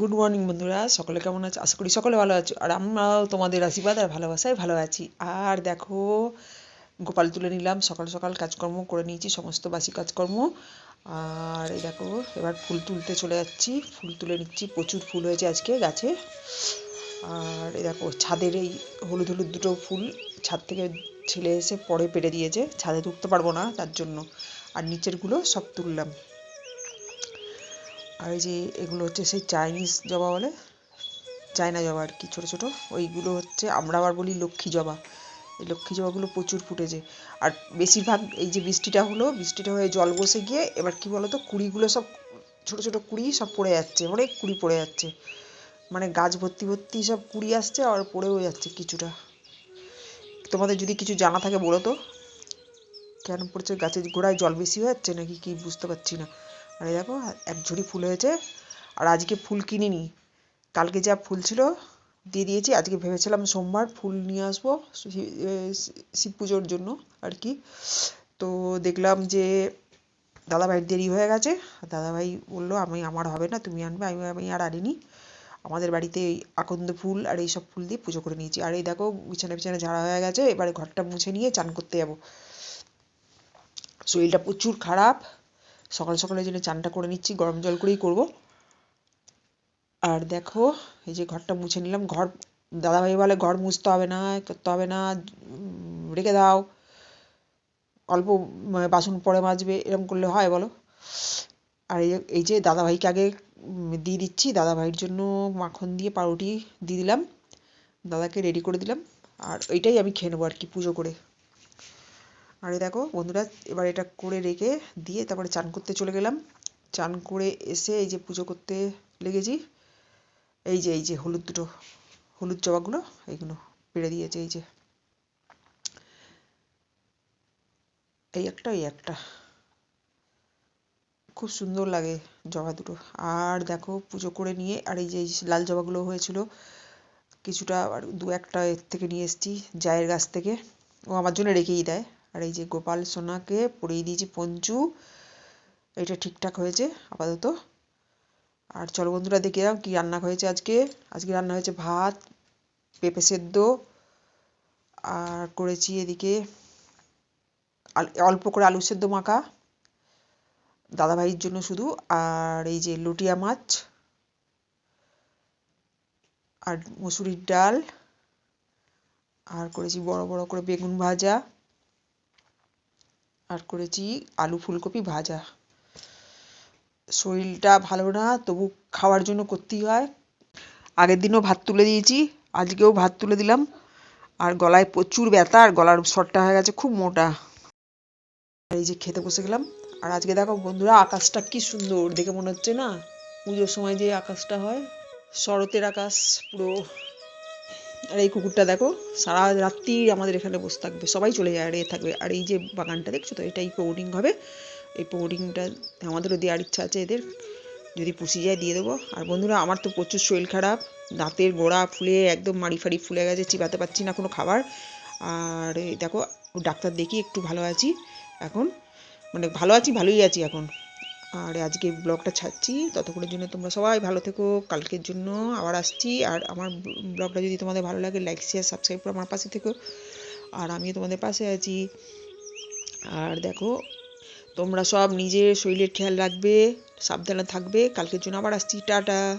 Good morning বন্ধুরা। সকলে কেমন আছে? আশা করি সকলে ভালো আছো। আর আমরাও তোমাদের আশীর্বাদ আর ভালোবাসায় ভালো আছি। আর দেখো, গোপাল তুলে নিলাম। সকাল সকাল কাজকর্ম করে নিয়েছি, সমস্ত বাসি কাজকর্ম। আর এই দেখো, এবার ফুল তুলতে চলে যাচ্ছি। ফুল তুলে নিচ্ছি। প্রচুর ফুল হয়েছে আজকে গাছে। আর এই দেখো, ছাদের এই হলুদ হলুদ দুটো ফুল ছাদ থেকে ছেলে এসে পরে পেরে দিয়েছে। ছাদে উঠতে পারব না, তার জন্য। আর নিচেরগুলো সব তুললাম। আর এই যে এগুলো হচ্ছে সেই চাইনিজ জবা বলে চায়না জবা আর কি, ছোটো ছোটো। ওইগুলো হচ্ছে আমরা আবার বলি লক্ষ্মী জবা। এই লক্ষ্মী জবাগুলো প্রচুর ফুটেছে। আর বেশিরভাগ এই যে বৃষ্টিটা হলো, বৃষ্টিটা হয়ে জল বসে গিয়ে এবার কি বলতো, কুড়িগুলো সব, ছোটো ছোটো কুড়ি সব পড়ে যাচ্ছে, অনেক কুড়ি পড়ে যাচ্ছে। মানে গাছ ভর্তি ভর্তি সব কুড়ি আসছে আর পড়েও যাচ্ছে কিছুটা। তোমাদের যদি কিছু জানা থাকে বলো তো। কেন পড়ছে? গাছের গোড়ায় জল বেশি হয়ে যাচ্ছে নাকি কি বুঝতে পারছি না। এই দেখো, এক ঝুড়ি ফুল হয়েছে, আর আজকে ফুল কিনিনি। কালকে যা ফুল ছিল দিয়ে দিয়েছি, আজকে ভেবেছিলাম সোমবার ফুল নিয়ে আসব শিব পুজোর জন্য আর কি। তো দেখলাম যে দাদাভাইয়ের দেরি হয়ে গেছে দাদাভাই বলল, আমি, আমার হবে না, তুমি আনবে, আমি আমি আর আনিনি। আমাদের বাড়িতে এই আকন্দ ফুল আর এই সব ফুল দিয়ে পুজো করে নিয়েছি। আর এই দেখো, বিছানা বিছানা ঝাড়া হয়ে গেছে, এবারে ঘরটা মুছে নিয়ে চান করতে যাব। শরীরটা প্রচুর খারাপ সকাল সকালে জন্য চানটা করে নিচ্ছি, গরম জল করেই করব। আর দেখো, এই যে ঘরটা মুছে নিলাম, ঘর, দাদাভাই বলে ঘর মুছতে হবে না, করতে হবে না রেখে দাও। অল্প বাসন পরে মাজবে, এরকম করলে হয় বলো। আর এই যে দাদাভাইকে আগে দিয়ে দিচ্ছি, দাদাভাইয়ের জন্য মাখন দিয়ে পাউরুটি দিয়ে দিলাম। দাদাকে রেডি করে দিলাম। আর ওইটাই আমি খেয়ে নেব আর কি, পুজো করে। আর দেখো, বন্ধুরা, এবার এটা করে রেখে দিয়ে তারপরে চান করতে চলে গেলাম। চান করে এসে এই যে পুজো করতে লেগেছি। এই যে এই যে হলুদ দুটো, হলুদ জবাগুলো, এইগুলো পেরে দিয়েছে, এই যে। এই একটা এই একটা। খুব সুন্দর লাগে জবা দুটো। আর দেখো, পুজো করে নিয়ে, আর এই যে লাল জবাগুলো হয়েছিল, কিছুটা আর দু একটা এর থেকে নিয়ে এসেছি, জায়ের গাছ থেকে। ও আমার জন্য রেখেই দেয়। আর এই যে গোপাল সোনাকে পরিয়ে দিয়েছি পঞ্চু, এটা ঠিকঠাক হয়েছে আপাতত। আর চলো বন্ধুরা দেখে যাও কী রান্না হয়েছে আজকে। আজকে রান্না হয়েছে ভাত, পেঁপে সেদ্ধ, আর করেছি এদিকে অল্প করে আলু সেদ্ধ মাখা, দাদাভাইয়ের জন্য শুধু, আর এই যে লুটিয়া মাছ, আর মুসুরির ডাল, আর করেছি বড় বড় করে বেগুন ভাজা। আর করেছি আলু ফুলকপি ভাজা। শরীরটা ভালো না, তবু খাওয়ার জন্য করতেই হয়। আগের দিনও ভাত তুলে দিয়েছি, আজকেও ভাত তুলে দিলাম। আর গলায় প্রচুর ব্যথা, আর গলার শটটা হয়ে গেছে খুব মোটা। এই যে খেতে বসে গেলাম। আর আজকে দেখো বন্ধুরা, আকাশটা কি সুন্দর, দেখে মনে হচ্ছে না? পুজোর সময় যে আকাশটা হয়, শরতের আকাশ পুরো আর এই কুকুরটা দেখো, সারা রাত্রি আমাদের এখানে বসে থাকবে, সবাই চলে যায়, আর এ থাকবে। আর এই যে বাগানটা দেখছ তো, এটাই প্রৌডিং হবে। এই প্রৌডিংটা আমাদেরও দেওয়ার ইচ্ছা আছে এদের। যদি পুষি যায় দিয়ে দেবো। আর বন্ধুরা, আমার তো প্রচুর শরীর খারাপ, দাঁতের গোড়া ফুলে একদম মাড়ি ফাড়ি ফুলে গেছে, চিবাতে পারছি না কোনো খাবার। আর দেখো, ডাক্তার দেখি একটু ভালো আছি এখন। মানে ভালো আছি, ভালোই আছি এখন। আর আজকে ব্লগটা ছাড়ছি। ততক্ষণের জন্য তোমরা সবাই ভালো থেকো। কালকের জন্য আবার আসছি। আর আমার ব্লগটা যদি তোমাদের ভালো লাগে লাইক শেয়ার সাবস্ক্রাইব করে আমার পাশে থেকো। আর আমিও তোমাদের পাশে আছি। আর দেখো, তোমরা সব নিজের শরীরের খেয়াল রাখবে, সাবধানে থাকবে। কালকের জন্য আবার আসছি। টাটা।